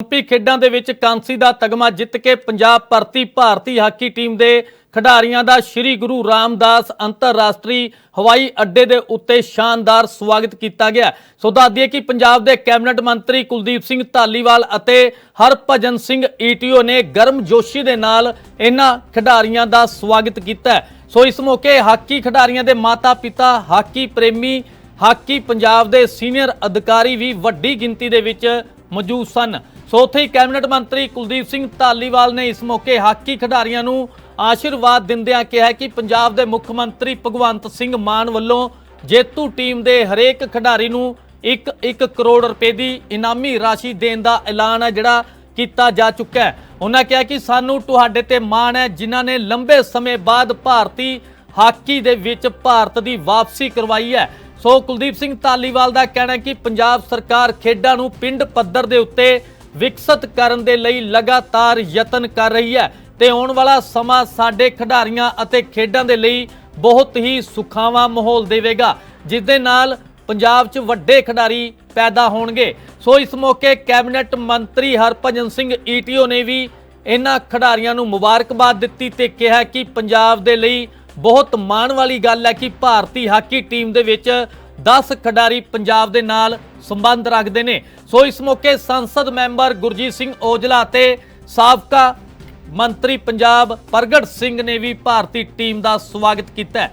Olympic ਖੇਡਾਂ ਦੇ ਵਿੱਚ ਕਾਂਸੀ ਦਾ ਤਗਮਾ ਜਿੱਤ ਕੇ ਪੰਜਾਬ ਭਰਤੀ ਭਾਰਤੀ ਹਾਕੀ ਟੀਮ ਦੇ ਖਿਡਾਰੀਆਂ ਦਾ ਸ੍ਰੀ ਗੁਰੂ ਰਾਮਦਾਸ ਅੰਤਰਰਾਸ਼ਟਰੀ ਹਵਾਈ ਅੱਡੇ ਦੇ ਉੱਤੇ ਸ਼ਾਨਦਾਰ ਸਵਾਗਤ ਕੀਤਾ ਗਿਆ ਸੋ ਦੱਸ ਕਿ ਪੰਜਾਬ ਦੇ ਕੈਬਨਿਟ ਮੰਤਰੀ ਕੁਲਦੀਪ ਸਿੰਘ ਧਾਲੀਵਾਲ ਅਤੇ ਹਰਭਜਨ ਸਿੰਘ ਈਟੀਓ ਨੇ ਗਰਮ ਜੋਸ਼ੀ ਦੇ ਨਾਲ ਇਹਨਾਂ ਖਿਡਾਰੀਆਂ ਦਾ ਸਵਾਗਤ ਕੀਤਾ ਸੋ ਇਸ ਮੌਕੇ ਹਾਕੀ ਖਿਡਾਰੀਆਂ ਦੇ ਮਾਤਾ-ਪਿਤਾ, ਹਾਕੀ ਪ੍ਰੇਮੀ, ਹਾਕੀ ਪੰਜਾਬ ਦੇ ਸੀਨੀਅਰ ਅਧਿਕਾਰੀ ਵੀ ਵੱਡੀ ਗਿਣਤੀ ਦੇ ਵਿੱਚ ਮੌਜੂਦ ਸਨ। ਸੋ ਉੱਥੇ ਹੀ ਕੈਬਨਿਟ ਮੰਤਰੀ ਕੁਲਦੀਪ ਸਿੰਘ ਧਾਲੀਵਾਲ ਨੇ ਇਸ ਮੌਕੇ ਹਾਕੀ ਖਿਡਾਰੀਆਂ ਨੂੰ ਆਸ਼ੀਰਵਾਦ ਦਿੰਦਿਆਂ ਕਿਹਾ ਕਿ ਪੰਜਾਬ ਦੇ ਮੁੱਖ ਮੰਤਰੀ ਭਗਵੰਤ ਸਿੰਘ ਮਾਨ ਵੱਲੋਂ ਜੇਤੂ ਟੀਮ ਦੇ ਹਰੇਕ ਖਿਡਾਰੀ ਨੂੰ 1-1 ਕਰੋੜ ਰੁਪਏ ਦੀ ਇਨਾਮੀ ਰਾਸ਼ੀ ਦੇਣ ਦਾ ਐਲਾਨ ਹੈ ਜਿਹੜਾ ਕੀਤਾ ਜਾ ਚੁੱਕਾ ਹੈ। ਉਹਨਾਂ ਕਿਹਾ ਕਿ ਸਾਨੂੰ ਤੁਹਾਡੇ ਤੇ ਮਾਣ ਹੈ, ਜਿਨ੍ਹਾਂ ਨੇ ਲੰਬੇ ਸਮੇਂ ਬਾਅਦ ਭਾਰਤੀ ਹਾਕੀ ਦੇ ਵਿੱਚ ਭਾਰਤ ਦੀ ਵਾਪਸੀ ਕਰਵਾਈ ਹੈ। ਸੋ ਕੁਲਦੀਪ ਸਿੰਘ ਧਾਲੀਵਾਲ ਦਾ ਕਹਿਣਾ ਹੈ ਕਿ ਪੰਜਾਬ ਸਰਕਾਰ ਖੇਡਾਂ ਨੂੰ ਪਿੰਡ ਪੱਧਰ ਦੇ ਉੱਤੇ ਵਿਕਸਿਤ ਕਰਨ ਦੇ ਲਈ ਲਗਾਤਾਰ ਯਤਨ ਕਰ ਰਹੀ ਹੈ ਤੇ ਆਉਣ ਵਾਲਾ ਸਮਾਂ ਸਾਡੇ ਖਿਡਾਰੀਆਂ ਅਤੇ ਖੇਡਾਂ ਦੇ ਲਈ ਬਹੁਤ ਹੀ ਸੁਖਾਵਾਂ ਮਾਹੌਲ ਦੇਵੇਗਾ, ਜਿਸ ਦੇ ਨਾਲ ਪੰਜਾਬ 'ਚ ਵੱਡੇ ਖਿਡਾਰੀ ਪੈਦਾ ਹੋਣਗੇ। ਸੋ ਇਸ ਮੌਕੇ ਕੈਬਨਿਟ ਮੰਤਰੀ ਹਰਭਜਨ ਸਿੰਘ ਈਟੀਓ ਨੇ ਵੀ ਇਹਨਾਂ ਖਿਡਾਰੀਆਂ ਨੂੰ ਮੁਬਾਰਕਬਾਦ ਦਿੱਤੀ ਤੇ ਕਿਹਾ ਕਿ ਪੰਜਾਬ ਦੇ ਲਈ ਬਹੁਤ ਮਾਣ ਵਾਲੀ ਗੱਲ ਹੈ ਕਿ ਭਾਰਤੀ ਹਾਕੀ ਟੀਮ ਦੇ ਵਿੱਚ 10 ਖਿਡਾਰੀ ਪੰਜਾਬ ਦੇ ਨਾਲ ਸੰਬੰਧ ਰੱਖਦੇ ਨੇ। ਸੋ ਇਸ ਮੌਕੇ ਸੰਸਦ ਮੈਂਬਰ ਗੁਰਜੀਤ ਸਿੰਘ ਔਜਲਾ ਅਤੇ ਸਾਬਕਾ ਮੰਤਰੀ ਪੰਜਾਬ ਪ੍ਰਗਟ ਸਿੰਘ ਨੇ ਵੀ ਭਾਰਤੀ ਟੀਮ ਦਾ ਸਵਾਗਤ ਕੀਤਾ ਹੈ।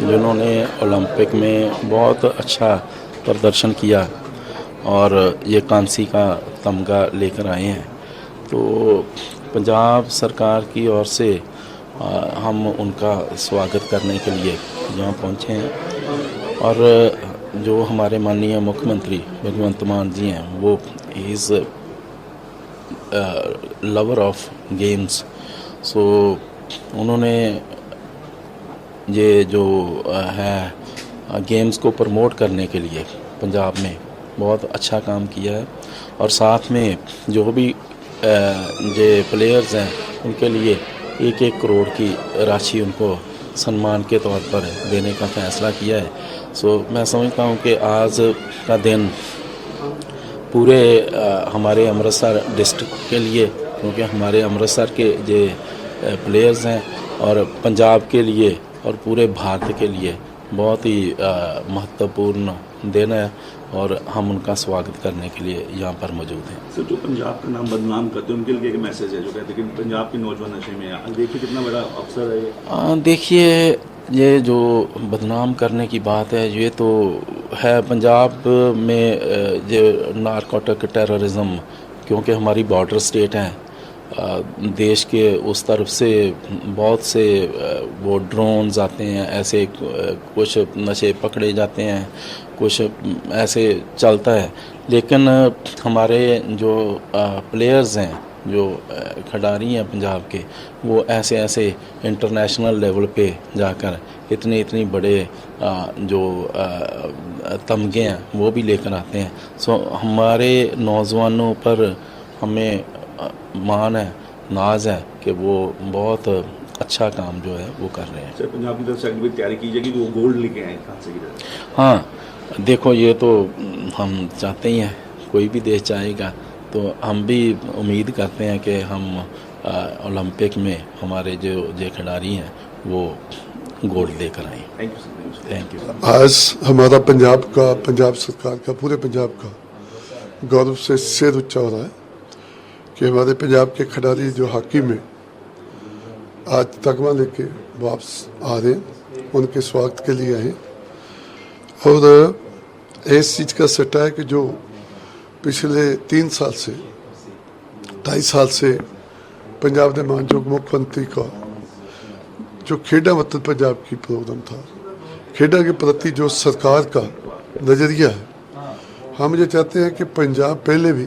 جنہوں نے اولمپک میں بہت اچھا پردرشن کیا اور یہ کانسی کا تمغہ لے کر آئے ہیں۔ تو پنجاب سرکار کی اور سے ہم ان کا سواگت کرنے کے لیے یہاں پہنچے ہیں۔ اور جو ہمارے ماننی مکھ منتری بھگوانت مان جی ہیں، وہ is lover of games so انہوں نے یہ جو ہے گیمز کو پرموٹ کرنے کے لیے پنجاب میں بہت اچھا کام کیا ہے۔ اور ساتھ میں جو بھی یہ پلیئرز ہیں، ان کے لیے ایک ایک کروڑ کی راشی ان کو سنمان کے طور پر دینے کا فیصلہ کیا ہے۔ سو میں سمجھتا ہوں کہ آج کا دن پورے ہمارے امرتسر ڈسٹرکٹ کے لیے، کیونکہ ہمارے امرتسر کے جو پلیئرز ہیں اور پنجاب کے لیے اور پورے بھارت کے لیے بہت ہی مہتوپورن دن ہے اور ہم ان کا سواگت کرنے کے لیے یہاں پر موجود ہیں۔ سر جو پنجاب کا نام بدنام کرتے ہیں ان کے لیے ایک میسج ہے جو کہتے ہیں کہ پنجاب کے نوجوان نشے میں دیکھیے کتنا بڑا افسر ہے یہ۔ دیکھیے یہ جو بدنام کرنے کی بات ہے یہ تو ہے پنجاب میں جو نارکوٹک ٹیررزم کیونکہ ہماری بارڈر سٹیٹ ہیں۔ دیش کے اس طرف سے بہت سے وہ ڈرونز آتے ہیں، ایسے کچھ نشے پکڑے جاتے ہیں، کچھ ایسے چلتا ہے۔ لیکن ہمارے جو پلیئرز ہیں، جو کھڑاری ہیں پنجاب کے، وہ ایسے ایسے انٹرنیشنل لیول پہ جا کر اتنے اتنے بڑے جو تمغے ہیں، وہ بھی لے کر آتے ہیں۔ سو ہمارے نوجوانوں پر ہمیں مان ہے ناز ہے کہ وہ بہت اچھا کام جو ہے وہ کر رہے ہیں۔ پنجاب کی طرف سے اگلی تیاری کی جائے گی وہ گولڈ لے کے آئیں ہاں دیکھو یہ تو ہم چاہتے ہی ہیں کوئی بھی دیش چاہے گا۔ تو ہم بھی امید کرتے ہیں کہ ہم اولمپک میں ہمارے جو جو کھلاڑی ہیں وہ گولڈ لے کر آئیں۔ تھینک یو آج ہمارا پنجاب کا پنجاب سرکار کا پورے پنجاب کا گورو سے سیر اچھا ہو رہا ہے۔ کہ ہمارے پنجاب کے کھلاڑی جو ہاکی میں آج تگمہ لے کے واپس آ رہے ہیں، ان کے سواگت کے لیے آئے اور اس چیز کا سٹا ہے کہ جو پچھلے تین سال سے، ڈھائی سال سے پنجاب نے مانجوگ مکھ منتری کا جو کھیڈا وطن پنجاب کی پروگرام تھا، کھیڈا کے پرتی جو سرکار کا نظریہ ہے، ہم یہ چاہتے ہیں کہ پنجاب پہلے بھی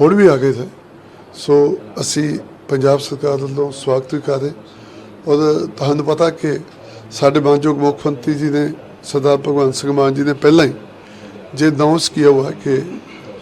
ਹੁਣ ਵੀ ਆਗੇ ਥੇ। ਸੋ ਅਸੀਂ ਪੰਜਾਬ ਸਰਕਾਰ ਵੱਲੋਂ ਸਵਾਗਤ ਵੀ ਕਰ ਰਹੇ ਔਰ ਤੁਹਾਨੂੰ ਪਤਾ ਕਿ ਸਾਡੇ ਮਾਨਯੋਗ ਮੁੱਖ ਮੰਤਰੀ ਜੀ ਨੇ ਸਰਦਾਰ ਭਗਵੰਤ ਸਿੰਘ ਮਾਨ ਜੀ ਨੇ ਪਹਿਲਾਂ ਹੀ ਜੇ ਅਨਾਉਂਸ ਕੀਤਾ ਹੋਇਆ ਕਿ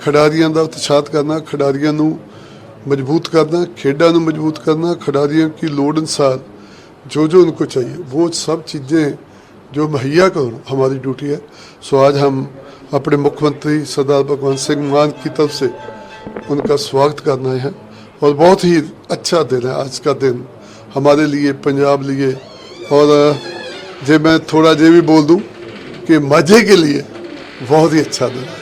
ਖਿਡਾਰੀਆਂ ਦਾ ਉਤਸ਼ਾਹਤ ਕਰਨਾ, ਖਿਡਾਰੀਆਂ ਨੂੰ مضبوط کرنا کھیڈا نو مضبوط کرنا کھڑاریوں کی لوڈ انسار، جو جو ان کو چاہیے، وہ سب چیزیں جو مہیا کرنا ہماری ڈیوٹی ہے۔ سو آج ہم اپنے مکھ منتری سردار بھگوان سنگھ مان کی طرف سے ان کا سواگت کرنا ہے اور بہت ہی اچھا دن ہے آج کا دن ہمارے لیے، پنجاب لیے۔ اور جی میں تھوڑا یہ بھی بول دوں کہ مزے کے لیے بہت ہی اچھا دن ہے۔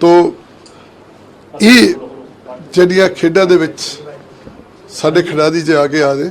ਤੋਂ ਇਹ ਜਿਹੜੀਆਂ ਖੇਡਾਂ ਦੇ ਵਿੱਚ ਸਾਡੇ ਖਿਡਾਰੀ ਜੇ ਆਗੇ ਆ ਰਹੇ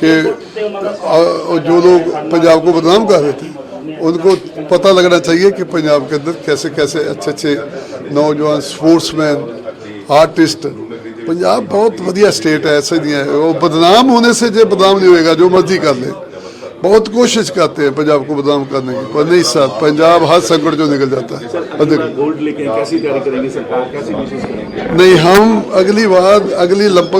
کہ جو لوگ پنجاب کو بدنام کر رہے تھے ان کو پتہ لگنا چاہیے کہ پنجاب کے اندر کیسے کیسے اچھے اچھے نوجوان سپورٹس مین آرٹسٹ پنجاب بہت ودیا اسٹیٹ ہے ایسے نہیں ہے۔ وہ بدنام ہونے سے جو بدنام نہیں ہوئے گا جو مرضی کر لے۔ بہت کوشش کرتے ہیں پنجاب کو بدنام کرنے کی پر نہیں ساتھ پنجاب ہر سنکٹ جو نکل جاتا ہے۔ نہیں ہم اگلی بار اگلی لگ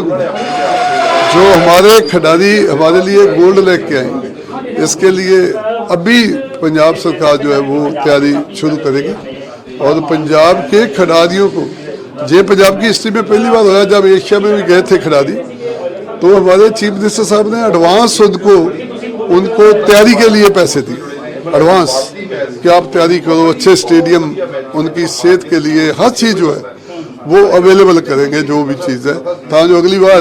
جو ہمارے کھڈاری ہمارے لیے گولڈ لے کے آئیں، اس کے لیے ابھی پنجاب سرکار جو ہے وہ تیاری شروع کرے گی۔ اور پنجاب کے کھڈاریوں کو، جے پنجاب کی ہسٹری میں پہلی بار ہوا، جب ایشیا میں بھی گئے تھے کھڑاری تو ہمارے چیف منسٹر صاحب نے ایڈوانس ان کو ان کو تیاری کے لیے پیسے دیے۔ ایڈوانس، کہ آپ تیاری کرو، اچھے اسٹیڈیم ان کی صحت کے لیے ہر چیز جو ہے وہ اویلیبل کریں گے، جو بھی چیز ہے۔ تاکہ جو اگلی بار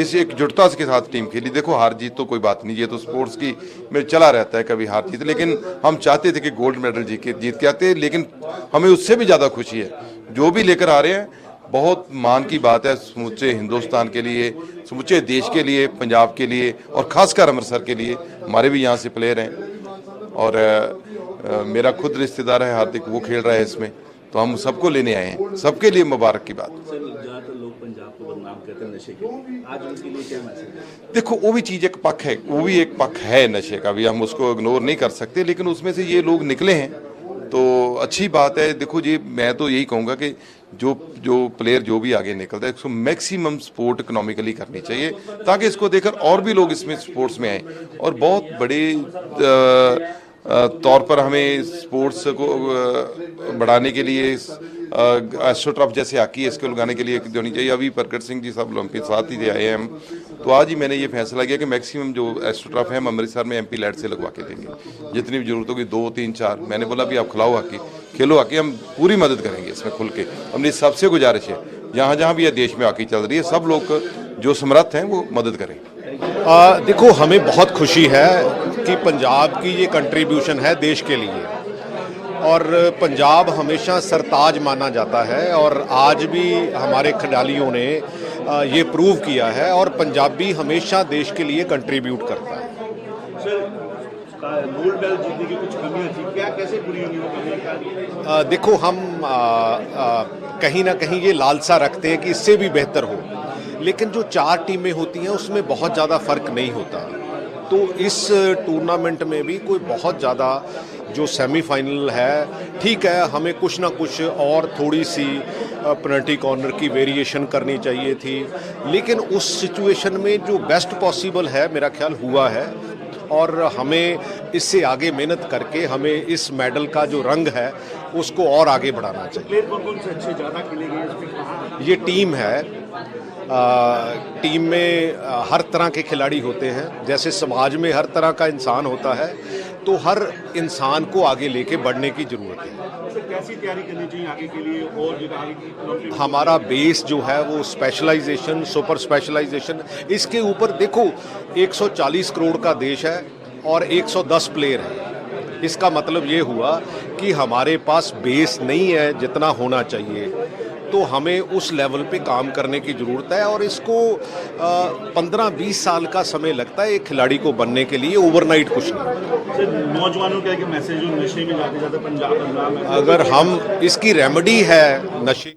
اس ایک جٹتا کے ساتھ ٹیم کھیلی۔ دیکھو، ہار جیت تو کوئی بات نہیں، یہ تو سپورٹس کی میں چلا رہتا ہے کبھی ہار جیت۔ لیکن ہم چاہتے تھے کہ گولڈ میڈل جی کے جیت کے آتے، لیکن ہمیں اس سے بھی زیادہ خوشی ہے۔ جو بھی لے کر آ رہے ہیں، بہت مان کی بات ہے سمچے ہندوستان کے لیے سمچے دیش کے لیے، پنجاب کے لیے، اور خاص کر امرتسر کے لیے۔ ہمارے بھی یہاں سے پلیئر ہیں۔ اور میرا خود رشتہ دار ہے ہاردک وہ کھیل رہا ہے اس میں۔ تو ہم سب کو لینے آئے ہیں۔ سب کے لیے مبارک کی بات۔ نشے آج ان کے لیے کیا میسج دیکھو، وہ بھی چیز ایک پک ہے، وہ بھی ایک پک ہے نشے کا، بھی ہم اس کو اگنور نہیں کر سکتے، لیکن اس میں سے یہ لوگ نکلے ہیں۔ تو اچھی بات ہے، دیکھو جی میں تو یہی کہوں گا کہ جو جو پلیئر جو بھی آگے نکلتا ہے، اس کو میکسیمم سپورٹ اکنامیکلی کرنی چاہیے، تاکہ اس کو دیکھ کر اور بھی لوگ اس میں سپورٹس میں آئیں۔ اور بہت بڑے طور پر ہمیں سپورٹس کو بڑھانے کے لیے ایسٹروٹرف جیسے آکی ہے اس کو لگانے کے لیے دینی چاہیے۔ ابھی پرکٹ سنگھ جی صاحب اولمپک ساتھ ہی آئے ہیں ہم۔ تو آج ہی میں نے یہ فیصلہ کیا کہ میکسیمم جو ایسٹروٹرف ہے ہم امرتسر میں ایم پی لیٹ سے لگوا کے دیں گے۔ جتنی بھی ضرورت ہوگی، دو، تین، چار۔ میں نے بولا بھی آپ کھلاؤ آکی کھیلو آکی ہم پوری مدد کریں گے اس میں کھل کے۔ ہم نے سب سے گزارش ہے، جہاں جہاں بھی یہ دیش میں آکی چل رہی ہے، سب لوگ جو سمرتھ ہیں وہ مدد کریں۔ گے دیکھو ہمیں بہت خوشی ہے کہ پنجاب کی یہ کنٹریبیوشن ہے دیش کے لیے۔ اور پنجاب ہمیشہ سرتاج مانا جاتا ہے اور آج بھی ہمارے کھلاڑیوں نے یہ پروو کیا ہے۔ اور پنجابی ہمیشہ دیش کے لیے کنٹریبیوٹ کرتا ہے۔ دیکھو ہم کہیں نہ کہیں یہ لالسا رکھتے ہیں کہ اس سے بھی بہتر ہو۔ لیکن جو چار ٹیمیں ہوتی ہیں، اس میں بہت زیادہ فرق نہیں ہوتا۔ تو اس ٹورنامنٹ میں بھی کوئی بہت زیادہ جو سیمی فائنل ہے، ٹھیک ہے، ہمیں کچھ نہ کچھ اور تھوڑی سی پنلٹی کارنر کی ویریشن کرنی چاہیے تھی۔ لیکن اس سچویشن میں جو بیسٹ پاسبل ہے، میرا خیال ہوا ہے اور ہمیں اس سے آگے محنت کر کے ہمیں اس میڈل کا جو رنگ ہے اس کو اور آگے بڑھانا چاہیے۔ یہ ٹیم ہے۔ ٹیم میں ہر طرح کے کھلاڑی ہوتے ہیں۔ جیسے سماج میں ہر طرح کا انسان ہوتا ہے تو ہر انسان کو آگے لے کے بڑھنے کی ضرورت ہے۔ کیسی تیاری کرنی چاہیے آگے کے لیے اور ہمارا بیس جو ہے وہ اسپیشلائزیشن سپر اسپیشلائزیشن اس کے اوپر دیکھو، ایک سو چالیس کروڑ کا دیش ہے اور ایک سو دس پلیئر ہے اس کا مطلب یہ ہوا کہ ہمارے پاس بیس نہیں ہے جتنا ہونا چاہیے۔ تو ہمیں اس لیول پہ کام کرنے کی ضرورت ہے اور اس کو پندرہ بیس سال کا سمے لگتا ہے ایک کھلاڑی کو بننے کے لیے اوور نائٹ کچھ نہیں۔ نوجوانوں کا میسج اگر ہم اس کی ریمیڈی ہے نشے